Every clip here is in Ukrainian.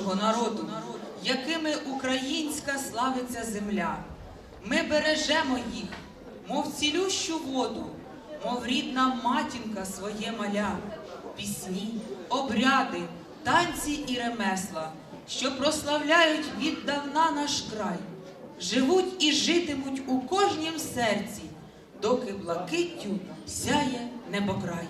нашого народу, якими українська славиться земля. Ми бережемо їх, мов цілющу воду, мов рідна матінка своє маля, пісні, обряди, танці і ремесла, що прославляють віддавна наш край, живуть і житимуть у кожнім серці, доки блакиттю сяє небокрай.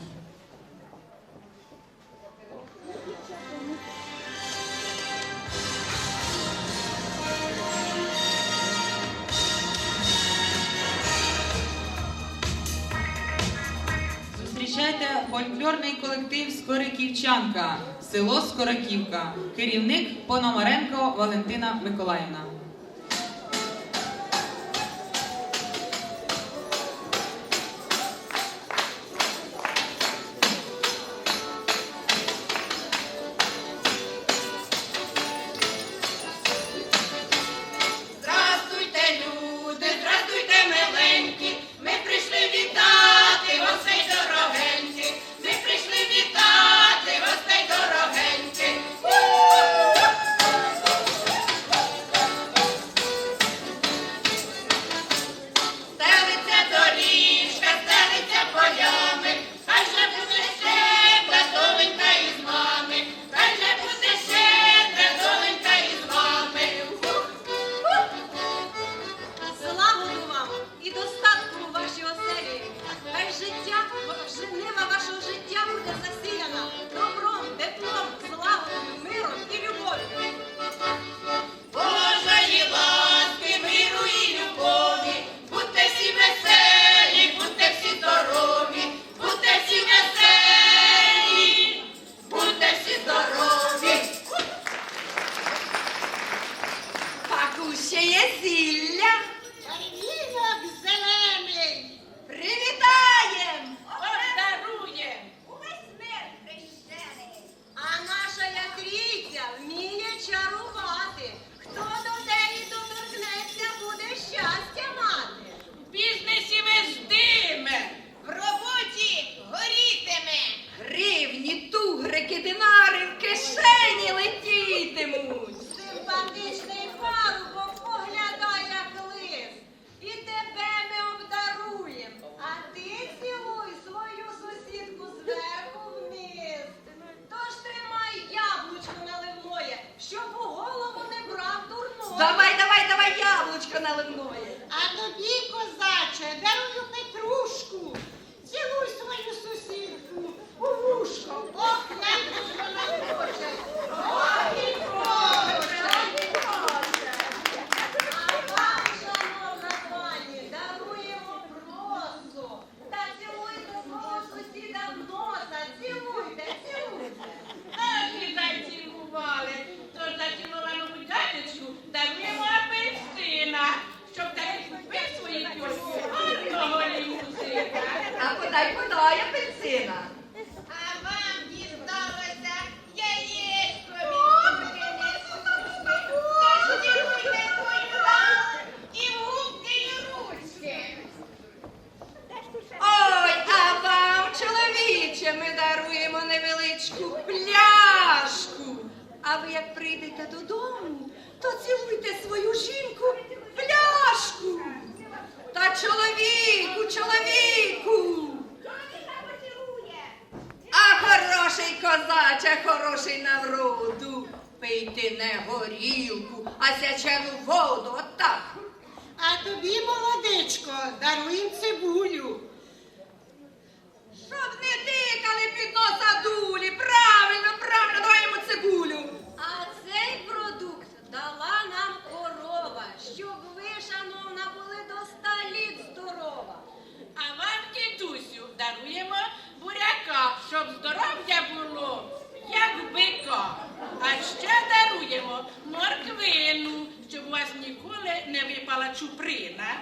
Фольклорний колектив Скориківчанка, село Скориківка, керівник Пономаренко Валентина Миколаївна. Даруємо невеличку пляшку. А ви як прийдете додому, то цілуйте свою жінку пляшку. Та чоловіку, чоловіку. А хороший козаче, хороший на вроду. Пийте не горілку, а сячену воду, отак. А тобі, молодечко, даруємо цибулю. Щоб не тикали під носа дулі. Правильно, правильно, даємо цибулю. А цей продукт дала нам корова, щоб ви, шановна, були до ста літ здорова. А вам, дідусю, даруємо буряка, щоб здоров'я було, як бика. А ще даруємо морквину, щоб у вас ніколи не випала чуприна.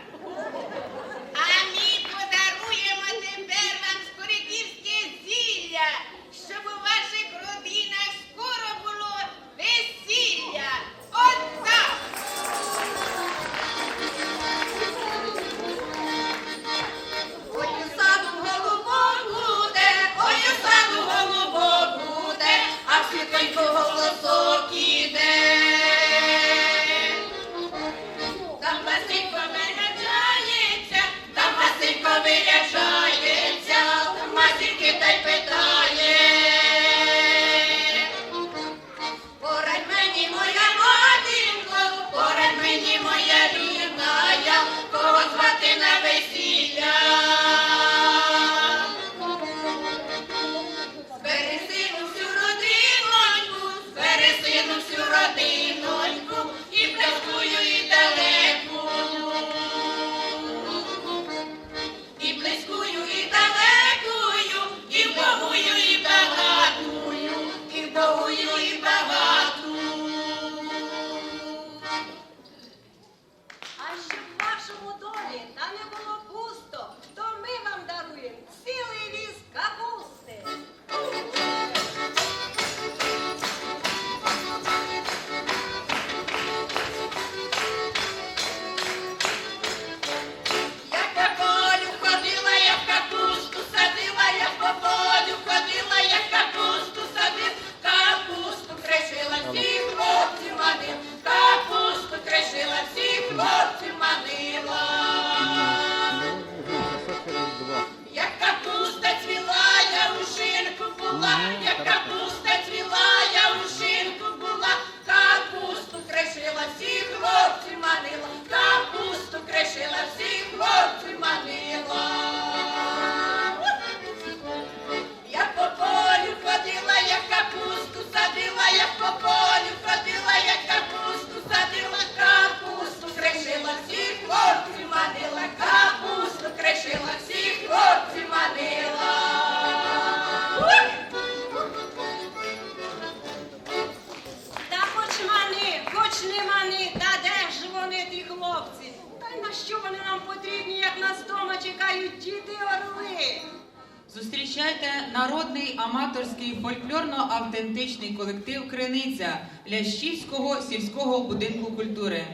ж нема та де ж вони ті хлопці? Та й на що вони нам потрібні, як нас дома чекають діти орли? Зустрічайте народний аматорський фольклорно-автентичний колектив Криниця Лящівського сільського будинку культури.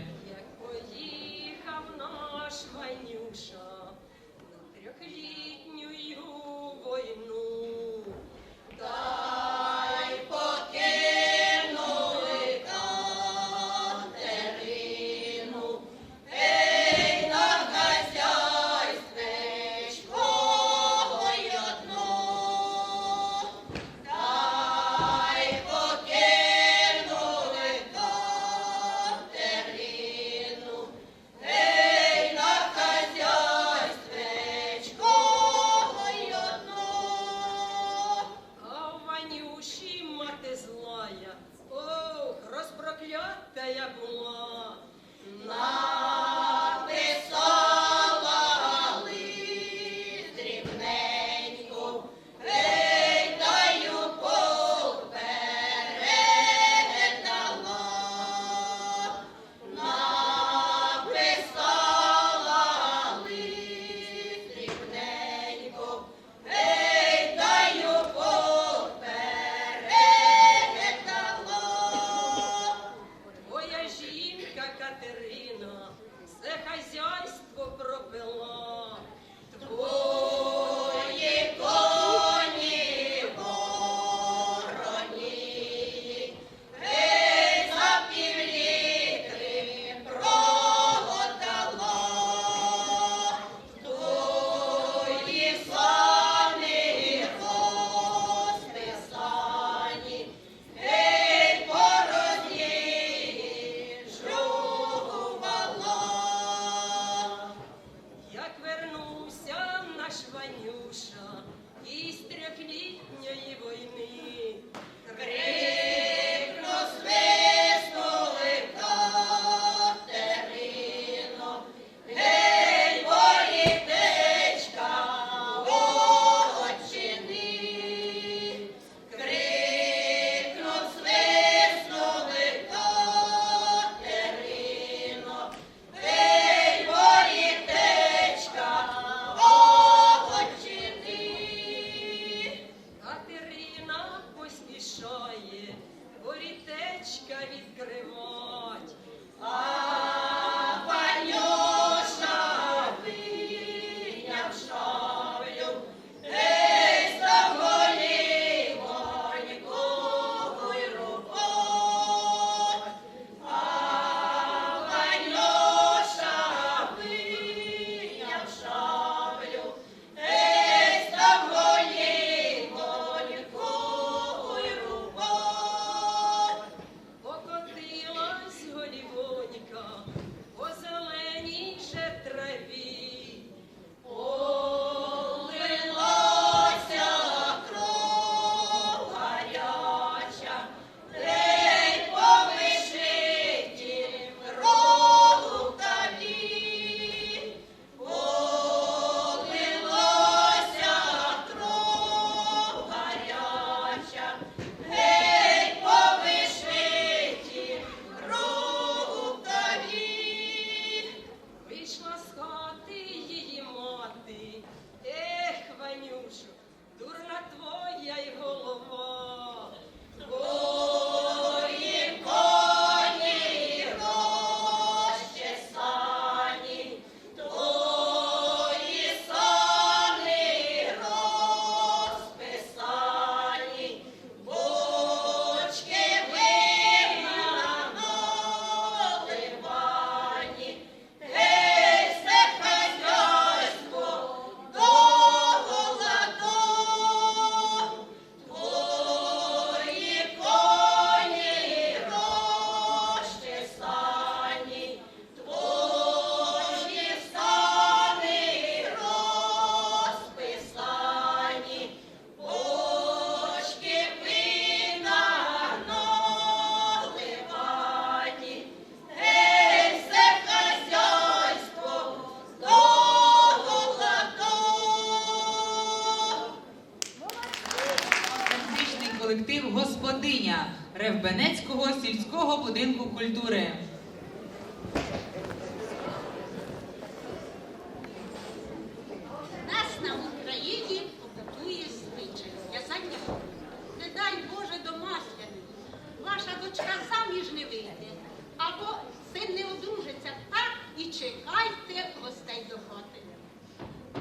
чекайте гостей до хати.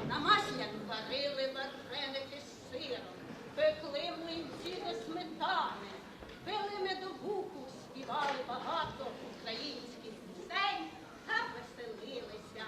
На масляк варили вареники з сиром, пекли млинці до сметани, пили медовуху, співали багато українських пісень та веселилися.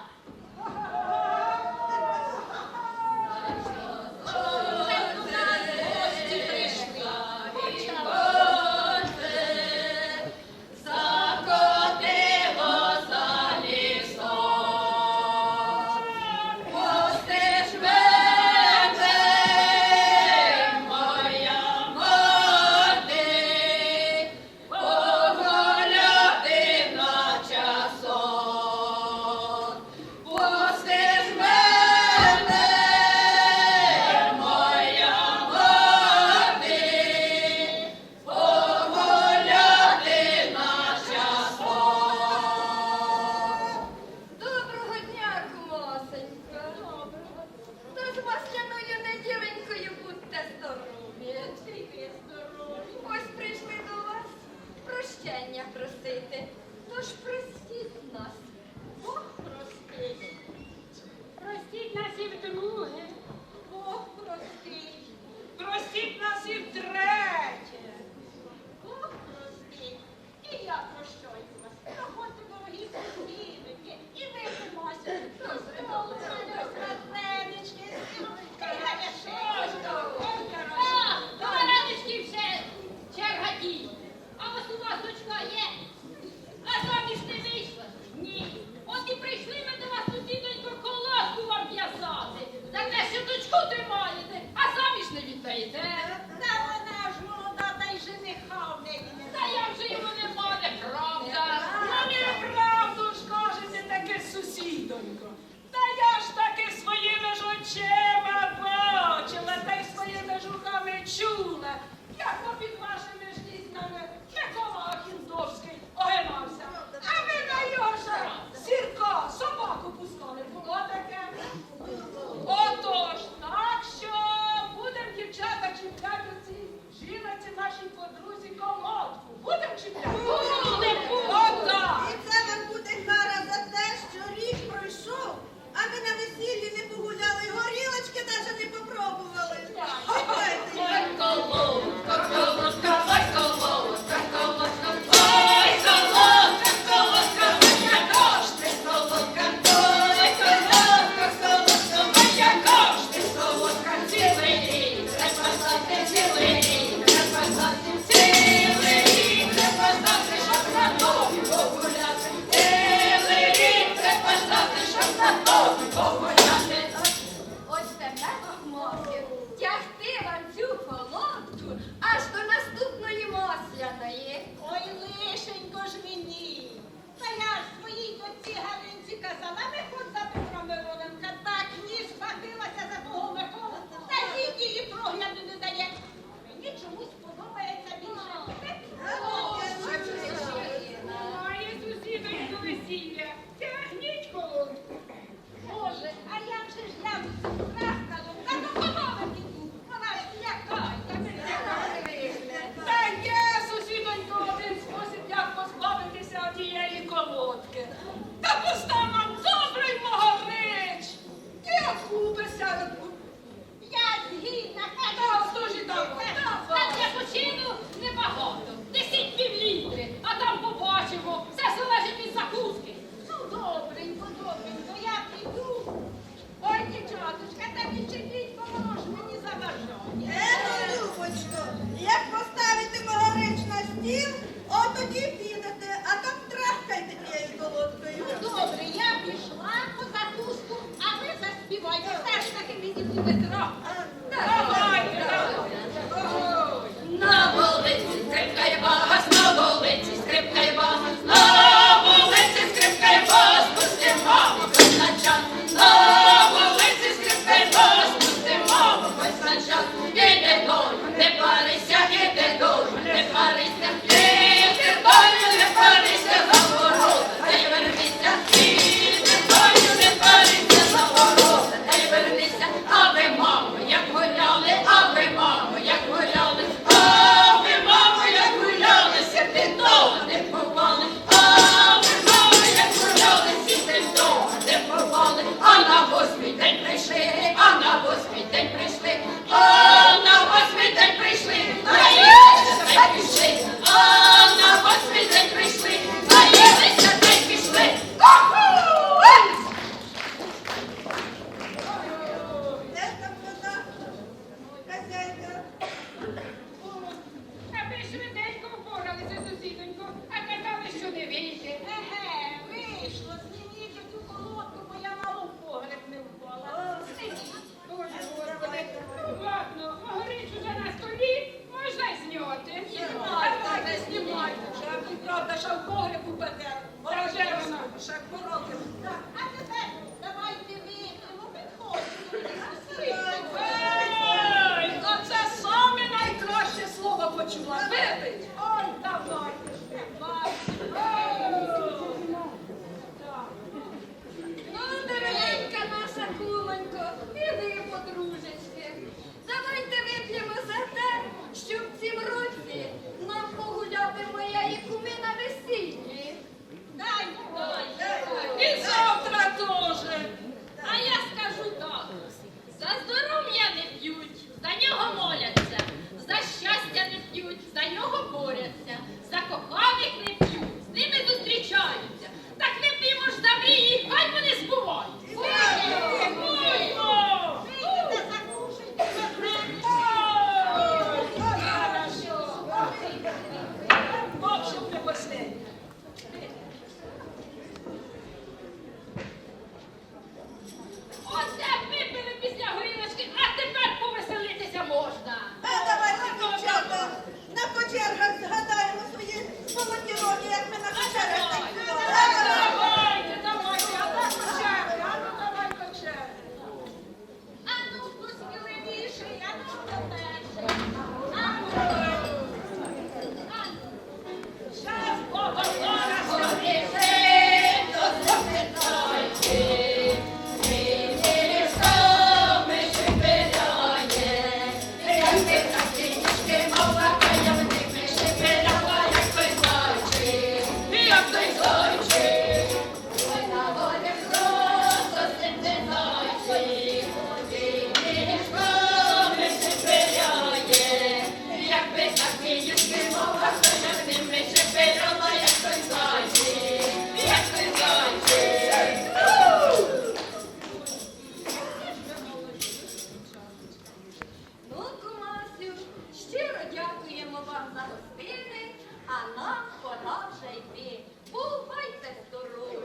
поспіти, а нам пора вже йти. Бувайте здорові!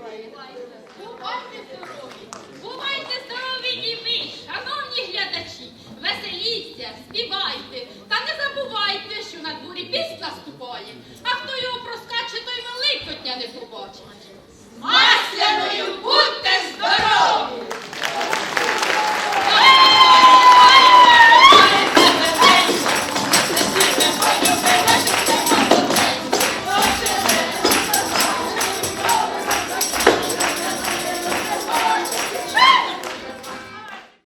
Бувайте здорові! Бувайте здорові і ви, шановні глядачі, веселіться, співайте, та не забувайте, що на дворі піст наступає, а хто його проскаче, той великодня не побачить. Масляною будьте здорові!